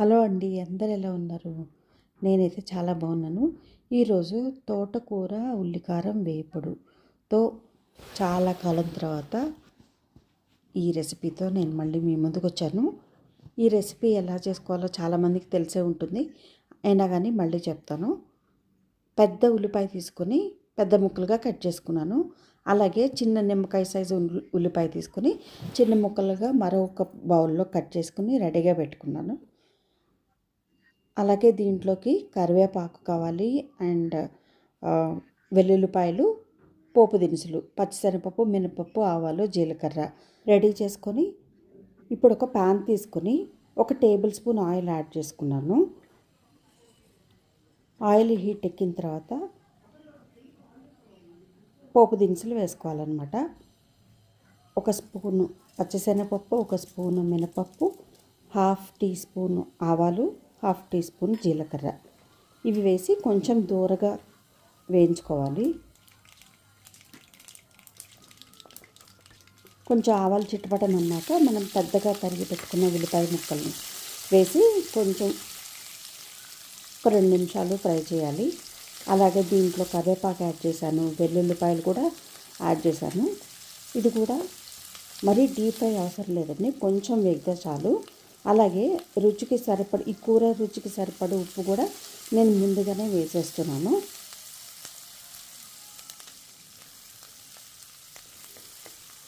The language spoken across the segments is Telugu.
హలో అండి అందరు ఎలా ఉన్నారు? నేనైతే చాలా బాగున్నాను. ఈరోజు తోటకూర ఉల్లికారం వేపుడుతో చాలా కాలం తర్వాత ఈ రెసిపీతో నేను మళ్ళీ మీ ముందుకు వచ్చాను. ఈ రెసిపీ ఎలా చేసుకోవాలో చాలామందికి తెలిసే ఉంటుంది. అయినా కానీ మళ్ళీ చెప్తాను. పెద్ద ఉల్లిపాయ తీసుకొని పెద్ద ముక్కలుగా కట్ చేసుకున్నాను. అలాగే చిన్న నిమ్మకాయ సైజు ఉల్లిపాయ తీసుకొని చిన్న ముక్కలుగా మరొక బౌల్లో కట్ చేసుకుని రెడీగా పెట్టుకున్నాను. అలాగే దీంట్లోకి కరివేపాకు కావాలి అండ్ వెల్లుల్లిపాయలు పోపు దినుసులు పచ్చిశనగపప్పు మినపప్పు ఆవాలు జీలకర్ర రెడీ చేసుకొని ఇప్పుడు ఒక ప్యాన్ తీసుకొని ఒక టేబుల్ స్పూన్ ఆయిల్ యాడ్ చేసుకున్నాను. ఆయిల్ హీట్ ఎక్కిన తర్వాత పోపు దినుసులు వేసుకోవాలన్నమాట. ఒక స్పూను పచ్చిశనగపప్పు ఒక స్పూను మినపప్పు హాఫ్ టీ స్పూన్ ఆవాలు హాఫ్ టీ స్పూన్ జీలకర్ర. ఇవి వేసి కొంచెం దూరగా వేయించుకోవాలి. కొంచెం ఆవాలు చిట్టుపటం అన్నాక మనం పెద్దగా తరిగి పెట్టుకున్న ఉల్లిపాయ ముక్కల్ని వేసి కొంచెం ఒక రెండు నిమిషాలు ఫ్రై చేయాలి. అలాగే దీంట్లో కరివేపాకు యాడ్ చేశాను వెల్లుల్లిపాయలు కూడా యాడ్ చేశాను. ఇది కూడా మరీ డీప్ ఫ్రై అవసరం లేదండి కొంచెం వేగితే చాలు. అలాగే రుచికి సరిపడ ఈ కూర రుచికి సరిపడ ఉప్పు కూడా నేను ముందుగానే వేసేస్తున్నాను.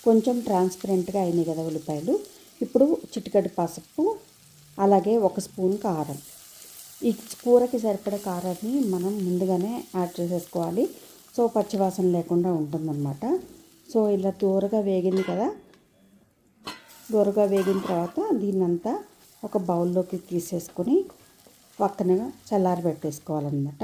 కొంచెం ట్రాన్స్పరెంట్గా అయినాయి కదా ఉల్లిపాయలు. ఇప్పుడు చిటికడి పసుపు అలాగే ఒక స్పూన్ కారం. ఈ కూరకి సరిపడే కారాన్ని మనం ముందుగానే యాడ్ చేసేసుకోవాలి. సో పచ్చివాసన లేకుండా ఉంటుందన్నమాట. సో ఇలా దూరగా వేగింది కదా దూరగా వేగిన తర్వాత దీన్నంతా ఒక బౌల్లోకి తీసేసుకొని పక్కన చల్లారి పెట్టేసుకోవాలన్నమాట.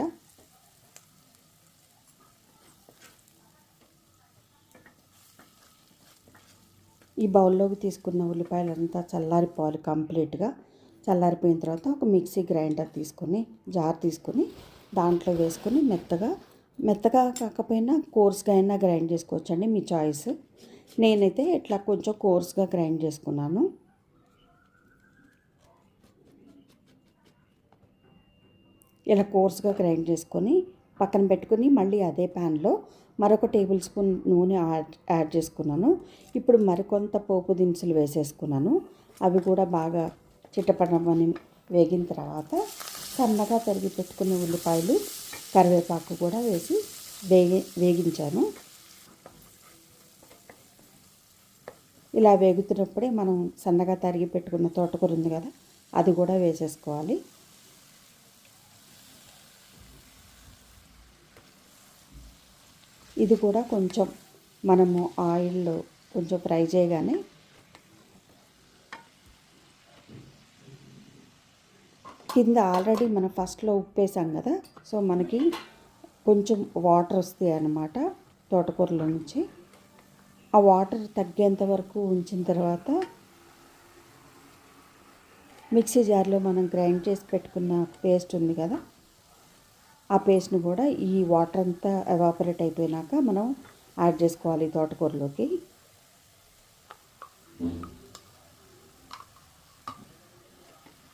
ఈ బౌల్లోకి తీసుకున్న ఉల్లిపాయలంతా చల్లారిపోవాలి కంప్లీట్గా. చల్లారిపోయిన తర్వాత ఒక మిక్సీ గ్రైండర్ తీసుకొని జార్ తీసుకొని దాంట్లో వేసుకొని మెత్తగా మెత్తగా కాకపోయినా కోర్స్గా అయినా గ్రైండ్ చేసుకోవచ్చండి మీ చాయిస్. నేనైతే ఇట్లా కొంచెం కోర్స్గా గ్రైండ్ చేసుకున్నాను. ఇలా కోర్స్గా గ్రైండ్ చేసుకొని పక్కన పెట్టుకుని మళ్ళీ అదే ప్యాన్లో మరొక టేబుల్ స్పూన్ నూనె యాడ్ యాడ్ చేసుకున్నాను. ఇప్పుడు మరికొంత పోపు దినుసులు వేసేసుకున్నాను. అవి కూడా బాగా చిట్టపడమని వేగిన తర్వాత సన్నగా తరిగి పెట్టుకున్న ఉల్లిపాయలు కరివేపాకు కూడా వేసి వేగి వేగించాను. ఇలా వేగుతున్నప్పుడే మనం సన్నగా తరిగి పెట్టుకున్న తోటకూర ఉంది కదా అది కూడా వేసేసుకోవాలి. ఇది కూడా కొంచెం మనము ఆయిల్లో కొంచెం ఫ్రై చేయగానే కింద ఆల్రెడీ మనం ఫస్ట్లో ఉప్పేసాం కదా సో మనకి కొంచెం వాటర్ వస్తాయి అన్నమాట తోటకూరలో నుంచి. ఆ వాటర్ తగ్గేంత వరకు ఉంచిన తర్వాత మిక్సీ జార్లో మనం గ్రైండ్ చేసి పెట్టుకున్న పేస్ట్ ఉంది కదా ఆ పేస్ట్ని కూడా ఈ వాటర్ అంతా ఎవాపరేట్ అయిపోయినాక మనం యాడ్ చేసుకోవాలి తోటకూరలోకి.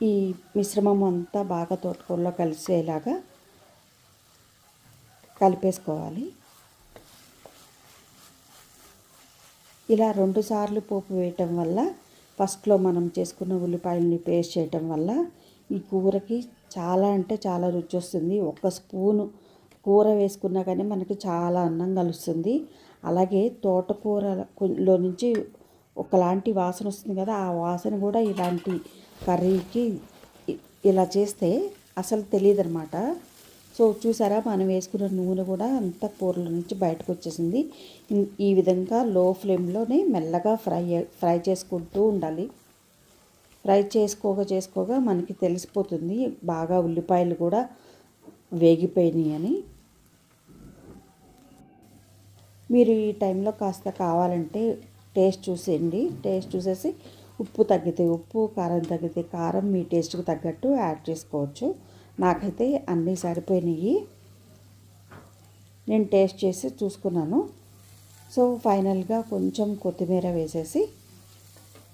ఈ మిశ్రమం అంతా బాగా తోటకూరలో కలిసేలాగా కలిపేసుకోవాలి. ఇలా రెండుసార్లు పోపు వేయటం వల్ల ఫస్ట్లో మనం చేసుకున్న ఉల్లిపాయలని పేస్ట్ చేయటం వల్ల ఈ కూరకి చాలా అంటే చాలా రుచి వస్తుంది. ఒక స్పూను కూర వేసుకున్నా కానీ మనకి చాలా అన్నం కలుస్తుంది. అలాగే తోటకూరలో నుంచి ఒకలాంటి వాసన వస్తుంది కదా ఆ వాసన కూడా ఇలాంటి కర్రీకి ఇలా చేస్తే అసలు తెలియదు అనమాట సో చూసారా మనం వేసుకున్న నూనె కూడా అంత కూరల నుంచి బయటకు వచ్చేసింది. ఈ విధంగా లో ఫ్లేమ్లోనే మెల్లగా ఫ్రై ఫ్రై చేసుకుంటూ ఉండాలి. ఫ్రై చేసుకోగా చేసుకోగా మనకి తెలిసిపోతుంది బాగా ఉల్లిపాయలు కూడా వేగిపోయినాయి అని. మీరు ఈ టైంలో కాస్త కావాలంటే టేస్ట్ చూసేయండి. టేస్ట్ చూసేసి ఉప్పు తగ్గితే ఉప్పు కారం తగ్గితే కారం మీ టేస్ట్కి తగ్గట్టు యాడ్ చేసుకోవచ్చు. నాకైతే అన్నీ సరిపోయినాయి. నేను టేస్ట్ చేసి చూసుకున్నాను. సో ఫైనల్గా కొంచెం కొత్తిమీర వేసేసి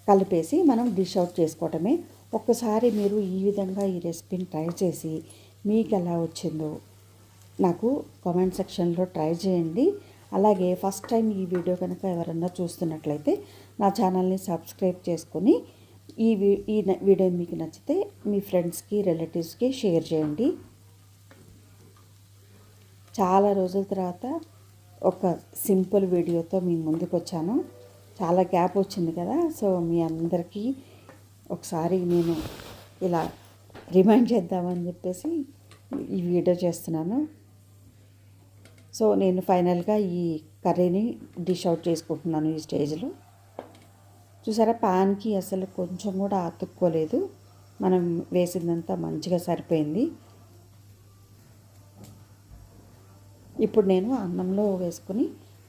కలిపేసి మనం డిష్ అవుట్ చేసుకోవటమే. ఒక్కసారి మీరు ఈ విధంగా ఈ రెసిపీని ట్రై చేసి మీకు ఎలా వచ్చిందో నాకు కామెంట్ సెక్షన్లో ట్రై చేయండి. అలాగే ఫస్ట్ టైం ఈ వీడియో కనుక ఎవరన్నా చూస్తున్నట్లయితే నా ఛానల్ని సబ్స్క్రైబ్ చేసుకొని ఈ ఈ వీడియో మీకు నచ్చితే మీ ఫ్రెండ్స్కి రిలేటివ్స్కి షేర్ చేయండి. చాలా రోజుల తర్వాత ఒక సింపుల్ వీడియోతో మీ ముందుకు వచ్చాను చాలా గ్యాప్ వచ్చింది కదా సో మీ అందరికీ ఒకసారి నేను ఇలా రిమైండ్ చేద్దామని చెప్పేసి ఈ వీడియో చేస్తున్నాను. సో నేను ఫైనల్గా ఈ కర్రీని డిష్ అవుట్ చేసుకుంటున్నాను ఈ స్టేజ్లో. చూసారా ప్యాన్కి అసలు కొంచెం కూడా అతుక్కోలేదు మనం వేసిందంతా మంచిగా సరిపోయింది. ఇప్పుడు నేను అన్నంలో వేసుకొని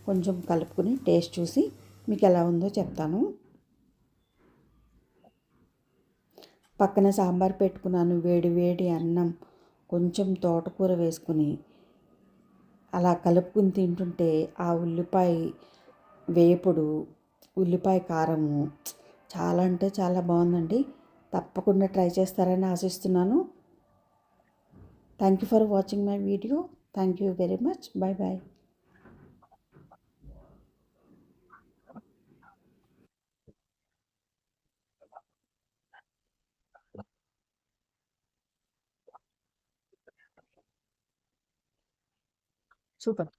కొంచెం కలుపుకొని టేస్ట్ చూసి మీకు ఎలా ఉందో చెప్తాను. పక్కన సాంబార్ పెట్టుకున్నాను వేడి వేడి అన్నం కొంచెం తోటకూర వేసుకుని అలా కలుపుకుని తింటుంటే ఆ ఉల్లిపాయ వేపుడు ఉల్లిపాయ కారము చాలా అంటే చాలా బాగుందండి. తప్పకుండా ట్రై చేస్తారని ఆశిస్తున్నాను. Thank you for watching my video thank you very much bye bye super